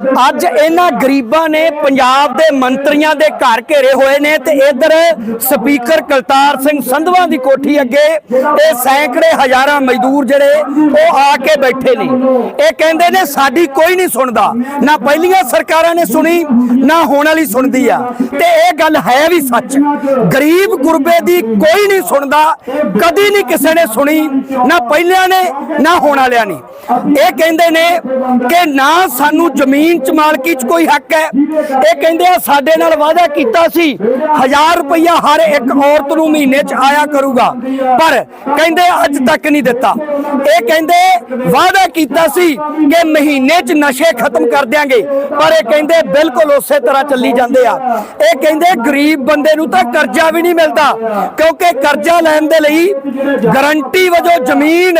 ਅੱਜ ਇਹਨਾਂ ਗਰੀਬਾਂ ਨੇ ਪੰਜਾਬ ਦੇ ਮੰਤਰੀਆਂ ਦੇ ਘਰ ਘੇਰੇ ਹੋਏ ਨੇ ਤੇ ਇਧਰ ਸਪੀਕਰ ਕਲਤਾਰ ਸਿੰਘ ਸੰਧਵਾ ਦੀ ਕੋਠੀ ਅੱਗੇ ਇਹ ਸੈਂਕੜੇ ਹਜ਼ਾਰਾਂ ਮਜ਼ਦੂਰ ਜਿਹੜੇ ਉਹ ਆ ਕੇ ਬੈਠੇ ਨੇ। ਇਹ ਕਹਿੰਦੇ ਨੇ, ਸਾਡੀ ਕੋਈ ਨਹੀਂ ਸੁਣਦਾ। ਨਾ ਪਹਿਲੀਆਂ ਸਰਕਾਰਾਂ ਨੇ ਸੁਣੀ, ਨਾ ਹੋਣ ਵਾਲੀ ਸੁਣਦੀ ਆ। ਤੇ ਇਹ ਗੱਲ ਹੈ ਵੀ ਸੱਚ। ਗਰੀਬ ਗੁਰਬੇ ਦੀ ਕੋਈ ਨਹੀਂ ਸੁਣਦਾ, ਕਦੀ ਨਹੀਂ ਕਿਸੇ ਨੇ ਸੁਣੀ, ਨਾ ਪਹਿਲਿਆਂ ਨੇ, ਨਾ ਹੋਣ ਵਾਲਿਆਂ ਨੇ। ਇਹ ਕਹਿੰਦੇ ਨੇ ਕਿ ਨਾ ਸਾਨੂੰ ਜ਼ਮੀਨ 'ਚ ਮਾਲਕੀ 'ਚ ਕੋਈ ਹੱਕ ਹੈ? ਇਹ ਕਹਿੰਦੇ ਆ, ਸਾਡੇ ਨਾਲ ਵਾਅਦਾ ਕੀਤਾ ਸੀ 1000 ਰੁਪਇਆ ਹਰ ਇੱਕ ਔਰਤ ਨੂੰ ਮਹੀਨੇ 'ਚ ਆਇਆ ਕਰੂਗਾ, ਪਰ ਕਹਿੰਦੇ ਅੱਜ ਤੱਕ ਨਹੀਂ ਦਿੱਤਾ। ਇਹ ਕਹਿੰਦੇ ਵਾਅਦਾ ਕੀਤਾ ਸੀ ਕਿ ਮਹੀਨੇ 'ਚ ਨਸ਼ੇ ਖਤਮ ਕਰ ਦਿਆਂਗੇ, ਪਰ ਇਹ ਕਹਿੰਦੇ ਬਿਲਕੁਲ ਉਸੇ ਤਰ੍ਹਾਂ ਚੱਲੀ ਜਾਂਦੇ ਆ। ਇਹ ਕਹਿੰਦੇ ਗਰੀਬ ਬੰਦੇ ਨੂੰ ਤਾਂ ਕਰਜ਼ਾ ਵੀ ਨਹੀਂ ਮਿਲਦਾ, ਕਿਉਂਕਿ ਕਰਜ਼ਾ ਲੈਣ ਦੇ ਲਈ ਗਰੰਟੀ ਵਜੋਂ ਜ਼ਮੀਨ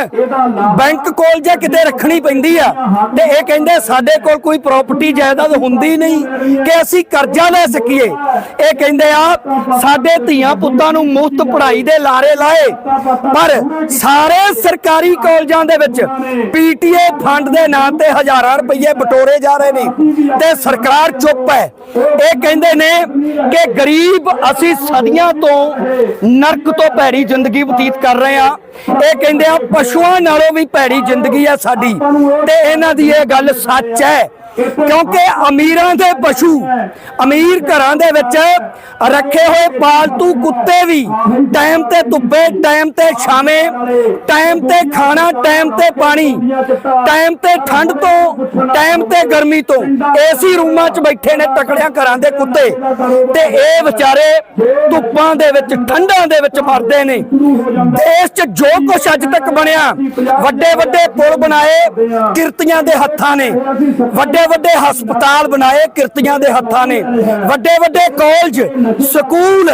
ਬੈਂਕ ਕੋਲ ਜੇ ਕਿਤੇ ਰੱਖਣੀ ਪੈਂਦੀ ਆ, ਤੇ ਇਹ ਕਹਿੰਦੇ ਸਾਡੇ ਕੋਲ ਕੋਈ ਪ੍ਰਾਪਰਟੀ ਜਾਇਦਾਦ ਹੁੰਦੀ ਨਹੀਂ ਕਿ ਅਸੀਂ ਕਰਜ਼ਾ ਲੈ ਸਕੀਏ। ਇਹ ਕਹਿੰਦੇ ਆ, ਸਾਡੇ ਧੀਆਂ ਪੁੱਤਾਂ ਨੂੰ ਮੁਫਤ ਪੜ੍ਹਾਈ ਦੇ ਲਾਰੇ ਲਾਏ, ਪਰ ਸਾਰੇ ਸਰਕਾਰੀ ਕਾਲਜਾਂ ਦੇ ਵਿੱਚ ਪੀਟੀਏ ਫੰਡ ਦੇ ਨਾਂ ਤੇ ਹਜ਼ਾਰਾਂ ਰੁਪਏ ਬਟੋਰੇ ਜਾ ਰਹੇ ਨੇ ਤੇ ਸਰਕਾਰ ਚੁੱਪ ਹੈ। ਇਹ ਕਹਿੰਦੇ ਨੇ ਕਿ ਗਰੀਬ ਅਸੀਂ ਸਦੀਆਂ ਤੋਂ ਨਰਕ ਤੋਂ ਭੈੜੀ ਜ਼ਿੰਦਗੀ ਬਤੀਤ ਕਰ ਰਹੇ ਆ ਇਹ ਕਹਿੰਦੇ ਆ, ਪਸ਼ੂਆਂ ਨਾਲੋਂ ਵੀ ਭੈੜੀ ਜ਼ਿੰਦਗੀ ਆ ਸਾਡੀ ਤੇ ਇਹਨਾਂ ਦੀ ਇਹ ਗੱਲ ਸੱਚ ਹੈ। ਕਿਉਂਕਿ ਅਮੀਰਾਂ ਦੇ ਪਸ਼ੂ, ਅਮੀਰ ਘਰਾਂ ਦੇ ਵਿੱਚ ਰੱਖੇ ਹੋਏ ਪਾਲਤੂ ਕੁੱਤੇ ਵੀ ਟਾਈਮ ਤੇ ਧੁੱਪੇ, ਟਾਈਮ ਤੇ ਛਾਵੇਂ, ਟਾਈਮ ਤੇ ਖਾਣਾ, ਟਾਈਮ ਤੇ ਪਾਣੀ, ਟਾਈਮ ਤੇ ਠੰਡ ਤੋਂ, ਟਾਈਮ ਤੇ ਗਰਮੀ ਤੋਂ ਏਸੀ ਰੂਮਾਂ 'ਚ ਬੈਠੇ ਨੇ ਤਕੜਿਆਂ ਘਰਾਂ ਦੇ ਕੁੱਤੇ ਤੇ ਇਹ ਵਿਚਾਰੇ ਧੁੱਪਾਂ ਦੇ ਵਿੱਚ, ਠੰਡਾਂ ਦੇ ਵਿੱਚ ਮਰਦੇ ਨੇ। ਦੇਸ਼ 'ਚ ਜੋ ਕੁਝ ਅੱਜ ਤੱਕ ਬਣਿਆ ਵੱਡੇ ਵੱਡੇ ਪੁਲ ਬਣਾਏ, ਕਿਰਤੀਆਂ ਦੇ ਹੱਥਾਂ ਨੇ, ਵੱਡੇ ਵੱਡੇ ਹਸਪਤਾਲ ਬਣਾਏ ਕਿਰਤੀਆਂ ਦੇ ਹੱਥਾਂ ਨੇ। ਵੱਡੇ ਵੱਡੇ ਕਾਲਜ ਸਕੂਲ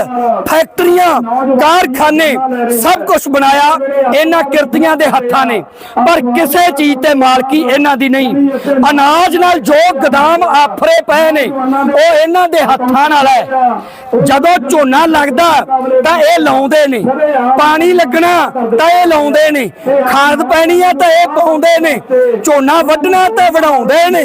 ਫੈਕਟਰੀਆਂ ਕਾਰਖਾਨੇ ਸਭ ਕੁਝ ਬਣਾਇਆ ਇਹਨਾਂ ਕਿਰਤੀਆਂ ਦੇ ਹੱਥਾਂ ਨੇ। ਪਰ ਕਿਸੇ ਚੀਜ਼ ਤੇ ਮਾਲਕੀ ਇਹਨਾਂ ਦੀ ਨਹੀਂ। ਅਨਾਜ ਨਾਲ ਜੋ ਗਦਾਮ ਆਫਰੇ ਪਏ ਨੇ, ਉਹ ਇਹਨਾਂ ਦੇ ਹੱਥਾਂ ਨਾਲ ਹੈ। ਜਦੋਂ ਝੋਨਾ ਲੱਗਦਾ, ਤਾਂ ਇਹ ਲਾਉਂਦੇ ਨੇ। ਪਾਣੀ ਲੱਗਣਾ, ਤਾਂ ਇਹ ਲਾਉਂਦੇ ਨੇ। ਖਾਦ ਪੈਣੀ ਆ ਤਾਂ ਇਹ ਪਾਉਂਦੇ ਨੇ। ਝੋਨਾ ਵੱਢਣਾ, ਤਾਂ ਵਢਾਉਂਦੇ ਨੇ।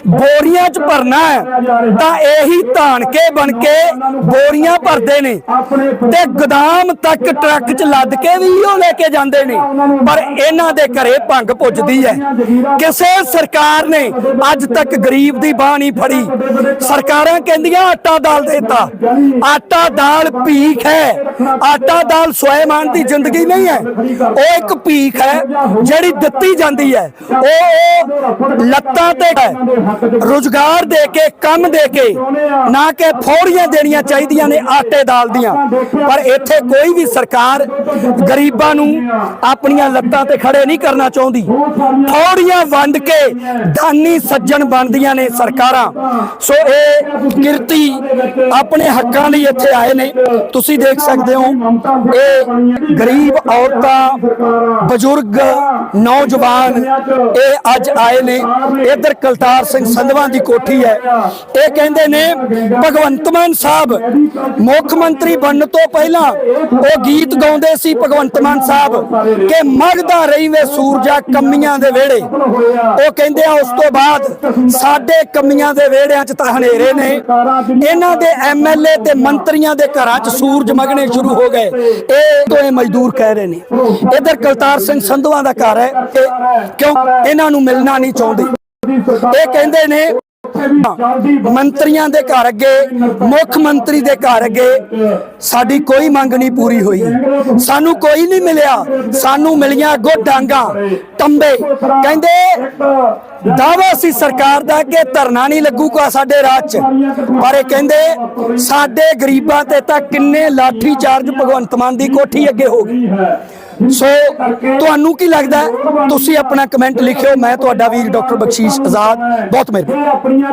ਬੋਰੀਆਂ 'ਚ ਭਰਨਾ ਹੈ, ਤਾਂ ਇਹੀ ਧਾਨ ਬਣ ਕੇ ਬੋਰੀਆਂ ਭਰਦੇ ਨੇ। ਤੇ ਗੋਦਾਮ ਤੱਕ ਟਰੱਕ 'ਚ ਲੱਦ ਕੇ ਵੀ ਉਹ ਲੈ ਕੇ ਜਾਂਦੇ ਨੇ। ਪਰ ਇਹਨਾਂ ਦੇ ਘਰੇ ਭੰਗ ਪੁੱਜਦੀ ਹੈ। ਕਿਸੇ ਸਰਕਾਰ ਨੇ ਅੱਜ ਤੱਕ ਗਰੀਬ ਦੀ ਬਾਹ ਨਹੀਂ ਫੜੀ। ਸਰਕਾਰਾਂ ਕਹਿੰਦੀਆਂ, ਆਟਾ ਦਾਲ ਦੇਤਾ। ਆਟਾ ਦਾਲ ਭੀਖ ਹੈ। ਆਟਾ ਦਾਲ ਸਵੈਮਾਨ ਦੀ ਜ਼ਿੰਦਗੀ ਨਹੀਂ ਹੈ। ਉਹ ਇੱਕ ਭੀਖ ਹੈ, ਜਿਹੜੀ ਦਿੱਤੀ ਜਾਂਦੀ ਹੈ। ਉਹ ਲੱਤਾਂ ਤੇ ਹੈ। ਰੁਜ਼ਗਾਰ ਦੇ ਕੇ, ਕੰਮ ਦੇ ਕੇ, ਨਾ ਕਿ ਫੌੜੀਆਂ ਦੇਣੀਆਂ ਚਾਹੀਦੀਆਂ ਨੇ ਆਟੇ ਦਾਲ ਦੀਆਂ। ਪਰ ਇੱਥੇ ਕੋਈ ਵੀ ਸਰਕਾਰ ਗਰੀਬਾਂ ਨੂੰ ਆਪਣੀਆਂ ਲੱਤਾਂ ਤੇ ਖੜੇ ਨਹੀਂ ਕਰਨਾ ਚਾਹੁੰਦੀ। ਫੌੜੀਆਂ ਵੰਡ ਕੇ ਦਾਨੀ ਸੱਜਣ ਬਣਦੀਆਂ ਨੇ ਸਰਕਾਰਾਂ। ਸੋ ਇਹ ਕਿਰਤੀ ਆਪਣੇ ਹੱਕਾਂ ਲਈ ਇੱਥੇ ਆਏ ਨੇ। ਤੁਸੀਂ ਦੇਖ ਸਕਦੇ ਹੋ, ਇਹ ਗਰੀਬ ਔਰਤਾਂ, ਬਜ਼ੁਰਗ, ਨੌਜਵਾਨ ਇਹ ਅੱਜ ਆਏ ਨੇ। ਇਧਰ ਕਲਤਾਰ ਸਿੰਘ ਸੰਧਵਾਂ ਦੀ ਕੋਠੀ ਹੈ। ਇਹ ਕਹਿੰਦੇ ਨੇ, ਭਗਵੰਤ ਮਾਨ ਸਾਹਿਬ, ਮੁੱਖ ਮੰਤਰੀ ਬਣਨ ਤੋਂ ਪਹਿਲਾਂ ਉਹ ਗੀਤ ਗਾਉਂਦੇ ਸੀ ਭਗਵੰਤ ਮਾਨ ਸਾਹਿਬ, ਕਿ ਮਗਦਾ ਰਹੀ ਵੇ ਸੂਰਜਾ ਕਮੀਆਂ ਦੇ ਵਿਹੜੇ। ਉਹ ਕਹਿੰਦੇ ਆ, ਉਸ ਤੋਂ ਬਾਅਦ ਸਾਡੇ ਕਮੀਆਂ ਦੇ ਵਿਹੜਿਆਂ 'ਚ ਤਾਂ ਹਨੇਰੇ ਨੇ। ਇਹਨਾਂ ਦੇ ਐਮਐਲਏ ਤੇ ਮੰਤਰੀਆਂ ਦੇ ਘਰਾਂ 'ਚ ਸੂਰਜ ਮਗਣੇ ਸ਼ੁਰੂ ਹੋ ਗਏ। ਇਹ ਤੋਂ ਇਹ ਮਜ਼ਦੂਰ ਕਹਿ ਰਹੇ ਨੇ। ਇਧਰ ਕਲਤਾਰ ਸਿੰਘ ਸੰਧਵਾਂ ਦਾ ਘਰ ਹੈ। ਕਿਉਂ? ਇਹਨਾਂ ਨੂੰ ਮਿਲਣਾ ਨਹੀਂ ਚਾਹੁੰਦੇ। ਇਹ ਕਹਿੰਦੇ ਨੇ ਮੰਤਰੀਆਂ ਦੇ ਘਰ ਅੱਗੇ ਮੁੱਖ ਮੰਤਰੀ ਦੇ ਘਰ ਅੱਗੇ ਸਾਡੀ ਕੋਈ ਮੰਗ ਨਹੀਂ ਪੂਰੀ ਹੋਈ। ਸਾਨੂੰ ਕੋਈ ਨਹੀਂ ਮਿਲਿਆ। ਸਾਨੂੰ ਮਿਲੀਆਂ ਅੱਗੋਂ ਡਾਂਗਾ ਟੰਬੇ ਕਹਿੰਦੇ ਦਾਵਾ ਸੀ ਸਰਕਾਰ ਦਾ ਕਿ ਧਰਨਾ ਨਹੀਂ ਲੱਗੂਗਾ ਸਾਡੇ ਰਾਜ 'ਚ। ਪਰ ਇਹ ਕਹਿੰਦੇ ਸਾਡੇ ਗਰੀਬਾਂ ਤੇ ਤਾਂ ਕਿੰਨੇ ਲਾਠੀ ਚਾਰਜ ਭਗਵੰਤ ਮਾਨ ਦੀ ਕੋਠੀ ਅੱਗੇ ਹੋ ਗਈ। ਸੋ ਤੁਹਾਨੂੰ ਕੀ ਲੱਗਦਾ ਤੁਸੀਂ ਆਪਣਾ ਕਮੈਂਟ ਲਿਖਿਓ। ਮੈਂ ਤੁਹਾਡਾ ਵੀਰ ਡਾਕਟਰ ਬਖਸ਼ੀਸ਼ ਆਜ਼ਾਦ। ਬਹੁਤ ਮਿਹਰਬਾਨੀ।